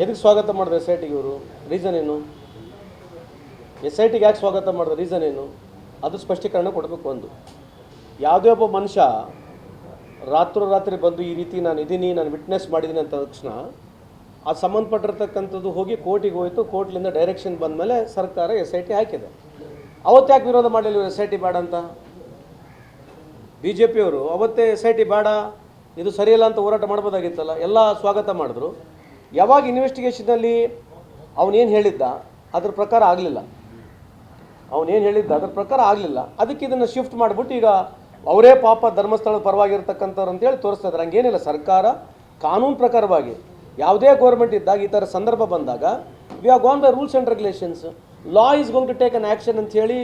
ಎದಕ್ಕೆ ಸ್ವಾಗತ ಮಾಡಿದ್ರು ಎಸ್ ಐ ಟಿಗೆ ಇವರು? ರೀಸನ್ ಏನು? ಎಸ್ ಐ ಟಿಗೆ ಯಾಕೆ ಸ್ವಾಗತ ಮಾಡಿದ್ರು ರೀಸನ್ ಏನು? ಅದು ಸ್ಪಷ್ಟೀಕರಣ ಕೊಡಬೇಕು ಒಂದು. ಯಾವುದೇ ಒಬ್ಬ ಮನುಷ್ಯ ರಾತ್ರೋರಾತ್ರಿ ಬಂದು ಈ ರೀತಿ ನಾನು ಇದ್ದೀನಿ ನಾನು ವಿಟ್ನೆಸ್ ಮಾಡಿದ್ದೀನಿ ಅಂತ ತಕ್ಷಣ ಆ ಸಂಬಂಧಪಟ್ಟಿರ್ತಕ್ಕಂಥದ್ದು ಹೋಗಿ ಕೋರ್ಟಿಗೆ ಹೋಯಿತು, ಕೋರ್ಟ್ಲಿಂದ ಡೈರೆಕ್ಷನ್ ಬಂದ ಮೇಲೆ ಸರ್ಕಾರ ಎಸ್ ಐ ಟಿ ಹಾಕಿದೆ. ಅವತ್ತು ಯಾಕೆ ವಿರೋಧ ಮಾಡಲಿಲ್ಲ ಎಸ್ ಐ ಟಿ ಬೇಡ ಅಂತ? ಬಿ ಜೆ ಪಿಯವರು ಅವತ್ತೇ ಎಸ್ ಐ ಟಿ ಬೇಡ, ಇದು ಸರಿಯಲ್ಲ ಅಂತ ಹೋರಾಟ ಮಾಡ್ಬೋದಾಗಿತ್ತಲ್ಲ? ಎಲ್ಲ ಸ್ವಾಗತ ಮಾಡಿದ್ರು. ಯಾವಾಗ ಇನ್ವೆಸ್ಟಿಗೇಷನಲ್ಲಿ ಅವನೇನು ಹೇಳಿದ್ದ, ಅದ್ರ ಪ್ರಕಾರ ಆಗಲಿಲ್ಲ. ಅವನೇನು ಹೇಳಿದ್ದ, ಅದ್ರ ಪ್ರಕಾರ ಆಗಲಿಲ್ಲ. ಅದಕ್ಕೆ ಇದನ್ನು ಶಿಫ್ಟ್ ಮಾಡಿಬಿಟ್ಟು ಈಗ ಅವರೇ ಪಾಪ ಧರ್ಮಸ್ಥಳದ ಪರವಾಗಿರ್ತಕ್ಕಂಥವ್ರು ಅಂತೇಳಿ ತೋರಿಸ್ತಾ ಇದ್ದಾರೆ. ಹಂಗೇನಿಲ್ಲ, ಸರ್ಕಾರ ಕಾನೂನು ಪ್ರಕಾರವಾಗಿ ಯಾವುದೇ ಗೌರ್ಮೆಂಟ್ ಇದ್ದಾಗ ಈ ಥರ ಸಂದರ್ಭ ಬಂದಾಗ we are gone by rules and regulations law is going to take an action ಅಂತ ಹೇಳಿ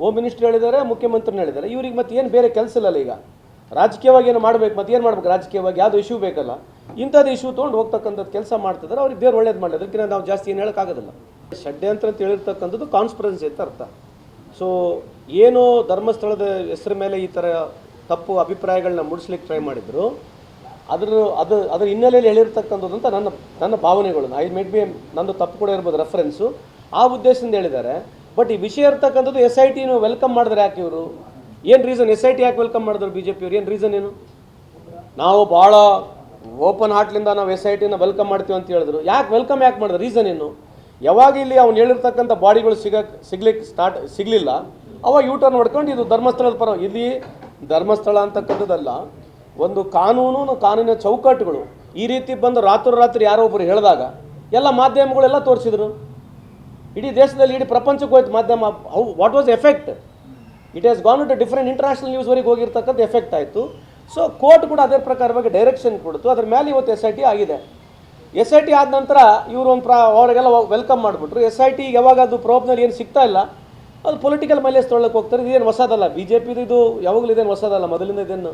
ಹೋಮ್ ಮಿನಿಸ್ಟರ್ ಹೇಳಿದ್ದಾರೆ, ಮುಖ್ಯಮಂತ್ರಿನ ಹೇಳಿದ್ದಾರೆ. ಇವ್ರಿಗೆ ಮತ್ತೆ ಏನು ಬೇರೆ ಕೆಲಸ ಇಲ್ಲಲ್ಲ ಈಗ. ರಾಜಕೀಯವಾಗಿ ಏನು ಮಾಡಬೇಕು, ಮತ್ತೆ ಏನು ಮಾಡ್ಬೇಕು? ರಾಜಕೀಯವಾಗಿ ಯಾವುದು ಇಶ್ಯೂ ಬೇಕಲ್ಲ. ಇಂಥದ್ದು ಇಶ್ಯೂ ತೊಗೊಂಡು ಹೋಗ್ತಕ್ಕಂಥದ್ದು ಕೆಲಸ ಮಾಡ್ತಿದ್ದಾರೆ ಅವ್ರಿಗೆ ದೇವ್ರು ಒಳ್ಳೇದು ಮಾಡಲಿ. ಅದಕ್ಕಿಂತ ನಾವು ಜಾಸ್ತಿ ಏನು ಹೇಳೋಕ್ಕಾಗೋದಿಲ್ಲ. ಷಡ್ಯಂತ್ರ ಅಂತ ಹೇಳಿರ್ತಕ್ಕಂಥದ್ದು ಕಾನ್ಸ್ಪರೆನ್ಸಿ ಅಂತ ಅರ್ಥ. ಸೊ ಏನೋ ಧರ್ಮಸ್ಥಳದ ಹೆಸರು ಮೇಲೆ ಈ ಥರ ತಪ್ಪು ಅಭಿಪ್ರಾಯಗಳನ್ನ ಮೂಡಿಸ್ಲಿಕ್ಕೆ ಟ್ರೈ ಮಾಡಿದ್ರು. ಅದ್ರ, ಅದು, ಅದರ ಹಿನ್ನೆಲೆಯಲ್ಲಿ ಹೇಳಿರ್ತಕ್ಕಂಥದ್ದು ಅಂತ ನನ್ನ ನನ್ನ ಭಾವನೆಗಳು. ಐ ಮೇಡ್ ಬಿ ನಂದು ತಪ್ಪು ಕೂಡ ಇರ್ಬೋದು ರೆಫರೆನ್ಸು ಆ ಉದ್ದೇಶದಿಂದ ಹೇಳಿದ್ದಾರೆ. ಬಟ್ ಈ ವಿಷಯ ಇರ್ತಕ್ಕಂಥದ್ದು ಎಸ್ ಐ ಟಿನ ವೆಲ್ಕಮ್ ಮಾಡಿದ್ರೆ ಯಾಕೆ ಇವರು? ಏನು ರೀಸನ್ ಎಸ್ ಐ ಟಿ ಯಾಕೆ ವೆಲ್ಕಮ್ ಮಾಡಿದ್ರು ಬಿ ಜೆ ಪಿಯವರು ಏನು ರೀಸನ್ ಏನು? ನಾವು ಭಾಳ ಓಪನ್ ಹಾರ್ಟ್ಲಿಂದ ನಾವು ಎಸ್ ಐ ಟಿನ ವೆಲ್ಕಮ್ ಮಾಡ್ತೀವಿ ಅಂತ ಹೇಳಿದ್ರು. ಯಾಕೆ ವೆಲ್ಕಮ್ ಯಾಕೆ ಮಾಡಿದ್ರು? ರೀಸನ್ ಏನು? ಯಾವಾಗ ಇಲ್ಲಿ ಅವ್ನು ಹೇಳಿರ್ತಕ್ಕಂಥ ಬಾಡಿಗಳು ಸಿಗಕ್ಕೆ ಸಿಗ್ಲಿಕ್ಕೆ ಸ್ಟಾರ್ಟ್, ಸಿಗಲಿಲ್ಲ ಅವಾಗ ಯೂ ಟರ್ನ್ ಹೊಡ್ಕೊಂಡು ಇದು ಧರ್ಮಸ್ಥಳದ ಪರ, ಇಲ್ಲಿ ಧರ್ಮಸ್ಥಳ ಅಂತಕ್ಕಂಥದ್ದಲ್ಲ, ಒಂದು ಕಾನೂನು ಕಾನೂನಿನ ಚೌಕಟ್ಟುಗಳು, ಈ ರೀತಿ ಬಂದು ರಾತ್ರೋರಾತ್ರಿ ಯಾರೋ ಒಬ್ಬರು ಹೇಳಿದಾಗ, ಎಲ್ಲ ಮಾಧ್ಯಮಗಳೆಲ್ಲ ತೋರಿಸಿದ್ರು. ಇಡೀ ದೇಶದಲ್ಲಿ, ಇಡೀ ಪ್ರಪಂಚಕ್ಕೆ ಹೋಯ್ತು ಮಾಧ್ಯಮ how what was effect it has gone to different international ನ್ಯೂಸ್ವರೆಗೆ ಹೋಗಿರ್ತಕ್ಕಂಥ ಎಫೆಕ್ಟ್ ಆಯಿತು. ಸೊ ಕೋರ್ಟ್ ಕೂಡ ಅದೇ ಪ್ರಕಾರವಾಗಿ ಡೈರೆಕ್ಷನ್ ಕೊಡ್ತು. ಅದ್ರ ಮೇಲೆ ಇವತ್ತು ಎಸ್ ಐ ಟಿ ಆಗಿದೆ. ಎಸ್ ಐ ಟಿ ಆದ ನಂತರ ಇವರು ಒಂದು ಪ್ರಾ, ಅವರಿಗೆಲ್ಲ ವೆಲ್ಕಮ್ ಮಾಡಿಬಿಟ್ರು. ಎಸ್ ಐ ಟಿ ಯಾವಾಗ ಅದು ಪ್ರೋಬ್ನಲ್ಲಿ ಏನು ಸಿಗ್ತಾ ಇಲ್ಲ, ಅದು ಪೊಲಿಟಿಕಲ್ ಮೈಲೇಜ್ ತೊಗೊಳಕ್ಕೆ ಹೋಗ್ತಾರೆ. ಇದೇನು ಹೊಸದಲ್ಲ? ಬಿ ಜೆ ಪಿದು ಇದು ಯಾವಾಗಲೂ ಇದೇನು ಹೊಸದಲ್ಲ? ಮೊದಲಿಂದ ಇದೇನು?